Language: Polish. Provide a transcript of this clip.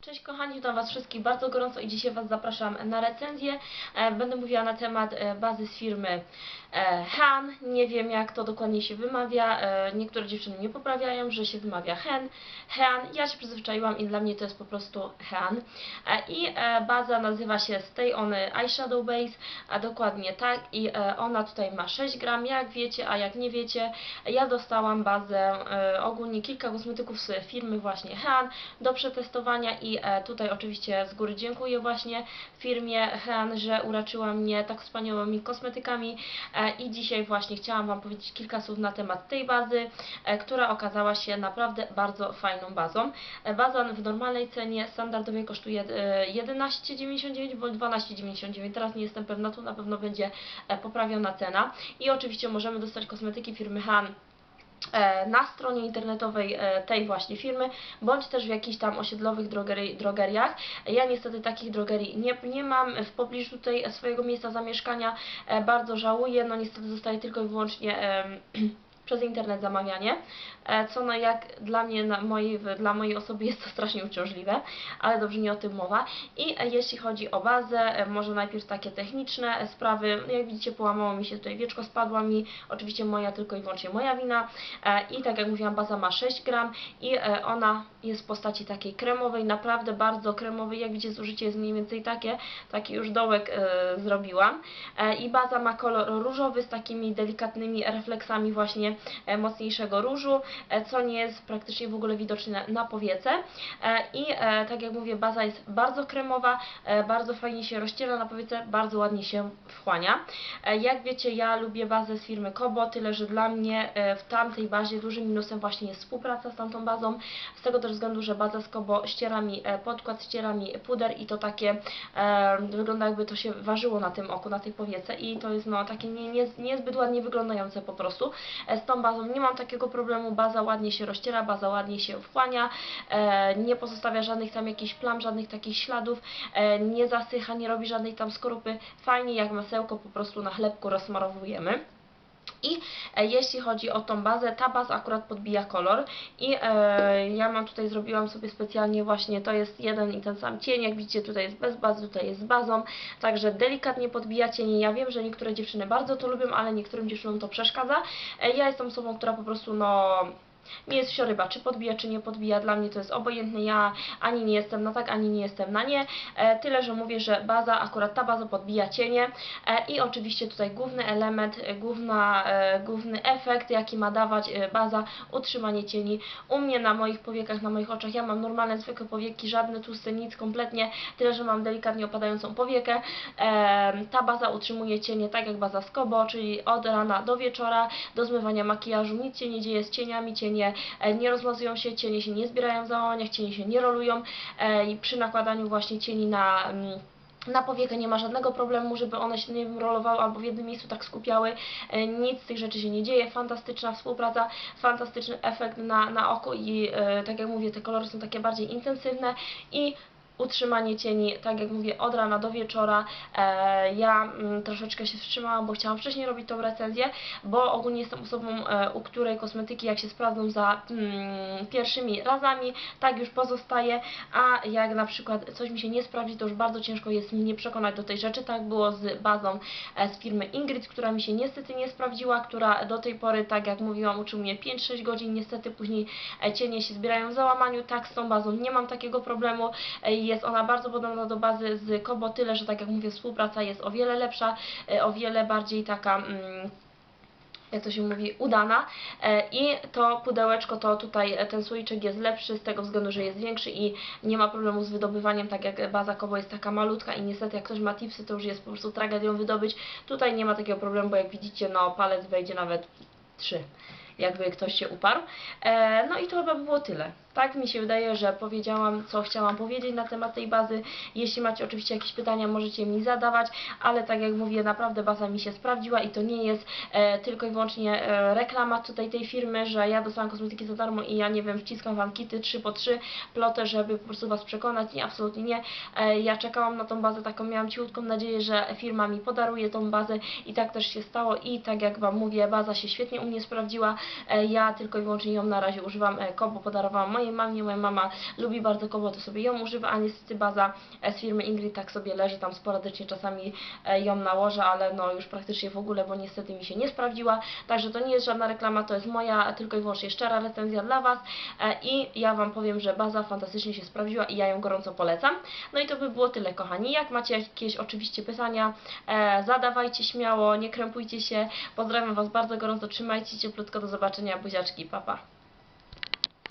Cześć kochani, witam Was wszystkich bardzo gorąco i dzisiaj Was zapraszam na recenzję. E, Będę mówiła na temat e, bazy z firmy e, Han. Nie wiem jak to dokładnie się wymawia. Niektóre dziewczyny mnie poprawiają, że się wymawia Hen. Han. Ja się przyzwyczaiłam i dla mnie to jest po prostu Han. I baza nazywa się Stay On Eyeshadow Base, a dokładnie tak. I ona tutaj ma 6 gram, jak wiecie, a jak nie wiecie, ja dostałam bazę, ogólnie kilka kosmetyków z firmy właśnie Han do przetestowania i e, tutaj oczywiście z góry dziękuję właśnie firmie Han, że uraczyła mnie tak wspaniałymi kosmetykami e, i dzisiaj właśnie chciałam Wam powiedzieć kilka słów na temat tej bazy, e, która okazała się naprawdę bardzo fajną bazą. Baza w normalnej cenie standardowej kosztuje e, 11,99 bądź 12,99, teraz nie jestem pewna, tu na pewno będzie poprawiona cena. I oczywiście możemy dostać kosmetyki firmy Han na stronie internetowej e, tej właśnie firmy, bądź też w jakichś tam osiedlowych drogeriach. Ja niestety takich drogerii nie, nie mam w pobliżu tutaj swojego miejsca zamieszkania. E, Bardzo żałuję, no niestety zostaje tylko i wyłącznie przez internet zamawianie, e, co no jak dla mnie, na mojej, dla mojej osoby jest to strasznie uciążliwe, ale dobrze nie o tym mowa. I e, jeśli chodzi o bazę, e, może najpierw takie techniczne sprawy, No, jak widzicie połamało mi się tutaj wieczko, spadła mi, oczywiście moja, tylko i wyłącznie moja wina. I tak jak mówiłam baza ma 6 gram i ona jest w postaci takiej kremowej, naprawdę bardzo kremowej, jak widzicie zużycie jest mniej więcej takie, taki już dołek zrobiłam. I baza ma kolor różowy z takimi delikatnymi refleksami właśnie mocniejszego różu, e, co nie jest praktycznie w ogóle widoczne na powiece e, i e, tak jak mówię baza jest bardzo kremowa, e, bardzo fajnie się rozciera na powiece, bardzo ładnie się wchłania. E, Jak wiecie, ja lubię bazę z firmy Kobo, tyle że dla mnie e, w tamtej bazie dużym minusem właśnie jest współpraca z tamtą bazą, z tego też względu, że baza z Kobo ściera mi e, podkład, ściera mi puder i to takie e, wygląda jakby to się ważyło na tym oku, na tej powiece i to jest no takie nie, nie, niezbyt ładnie wyglądające po prostu. Z tą bazą. Nie mam takiego problemu, baza ładnie się rozciera, baza ładnie się wchłania, e, nie pozostawia żadnych tam jakichś plam, żadnych takich śladów, e, nie zasycha, nie robi żadnej tam skorupy, fajnie jak masełko po prostu na chlebku rozmarowujemy. I e, jeśli chodzi o tą bazę, ta baza akurat podbija kolor. I e, ja mam tutaj, zrobiłam sobie specjalnie właśnie, to jest jeden i ten sam cień, jak widzicie tutaj jest bez bazy, tutaj jest z bazą, także delikatnie podbija cienie, ja wiem, że niektóre dziewczyny bardzo to lubią, ale niektórym dziewczynom to przeszkadza, e, ja jestem osobą, która po prostu no nie jest wsioryba, czy podbija, czy nie podbija, dla mnie to jest obojętne, ja ani nie jestem na tak, ani nie jestem na nie, e, tyle, że mówię, że baza, akurat ta baza podbija cienie. E, i oczywiście tutaj główny element, e, główna, e, główny efekt, jaki ma dawać e, baza, utrzymanie cieni, u mnie na moich powiekach, na moich oczach, ja mam normalne, zwykłe powieki, żadne tłuste, nic kompletnie, tyle, że mam delikatnie opadającą powiekę, e, ta baza utrzymuje cienie tak jak baza z Kobo, czyli od rana do wieczora, do zmywania makijażu, nic się nie dzieje z cieniami, cienie e, nie rozmazują się, cienie się nie zbierają w załamaniach, cienie się nie rolują e, i przy nakładaniu właśnie cieni na... Mm, na powiekę nie ma żadnego problemu, żeby one się nie rolowały albo w jednym miejscu tak skupiały. E, Nic z tych rzeczy się nie dzieje. Fantastyczna współpraca, fantastyczny efekt na, na oko i tak jak mówię, te kolory są takie bardziej intensywne i utrzymanie cieni, tak jak mówię, od rana do wieczora. E, ja mm, troszeczkę się wstrzymałam, bo chciałam wcześniej robić tą recenzję, bo ogólnie jestem osobą, e, u której kosmetyki jak się sprawdzą za mm, pierwszymi razami, tak już pozostaje, a jak na przykład coś mi się nie sprawdzi, to już bardzo ciężko jest mi nie przekonać do tej rzeczy. Tak było z bazą e, z firmy Ingrid, która mi się niestety nie sprawdziła, która do tej pory, tak jak mówiłam, utrzymuje 5-6 godzin, niestety później cienie się zbierają w załamaniu, tak z tą bazą nie mam takiego problemu, jest ona bardzo podobna do bazy z Kobo, tyle, że tak jak mówię, współpraca jest o wiele lepsza, e, o wiele bardziej taka... Mm, jak to się mówi, udana E, i to pudełeczko, to tutaj e, ten słoiczek jest lepszy z tego względu, że jest większy i nie ma problemu z wydobywaniem, tak jak baza Kobo jest taka malutka i niestety jak ktoś ma tipsy, to już jest po prostu tragedią wydobyć. Tutaj nie ma takiego problemu, bo jak widzicie, no palec wejdzie nawet 3 jakby ktoś się uparł. E, no i to chyba by było tyle. Tak mi się wydaje, że powiedziałam, co chciałam powiedzieć na temat tej bazy. Jeśli macie oczywiście jakieś pytania, możecie mi zadawać, ale tak jak mówię, naprawdę baza mi się sprawdziła i to nie jest e, tylko i wyłącznie e, reklama tutaj tej firmy, że ja dostałam kosmetyki za darmo i ja nie wiem, wciskam wam kity 3 po 3 plotę, żeby po prostu was przekonać. Nie, absolutnie nie. E, ja czekałam na tą bazę, taką miałam cichutką nadzieję, że firma mi podaruje tą bazę i tak też się stało i tak jak wam mówię, baza się świetnie u mnie sprawdziła. E, ja tylko i wyłącznie ją na razie używam, e, Kobo podarowałam mojej mamie. Moja mama lubi bardzo koło, to sobie ją używa, a niestety baza e, z firmy Ingrid tak sobie leży tam sporadycznie, czasami ją nałożę, ale no już praktycznie w ogóle, bo niestety mi się nie sprawdziła. Także to nie jest żadna reklama, to jest moja tylko i wyłącznie szczera recenzja dla Was i ja Wam powiem, że baza fantastycznie się sprawdziła i ja ją gorąco polecam. No i to by było tyle, kochani. Jak macie jakieś oczywiście pytania, zadawajcie śmiało, nie krępujcie się. Pozdrawiam Was bardzo gorąco, trzymajcie się do zobaczenia, buziaczki, papa. Pa.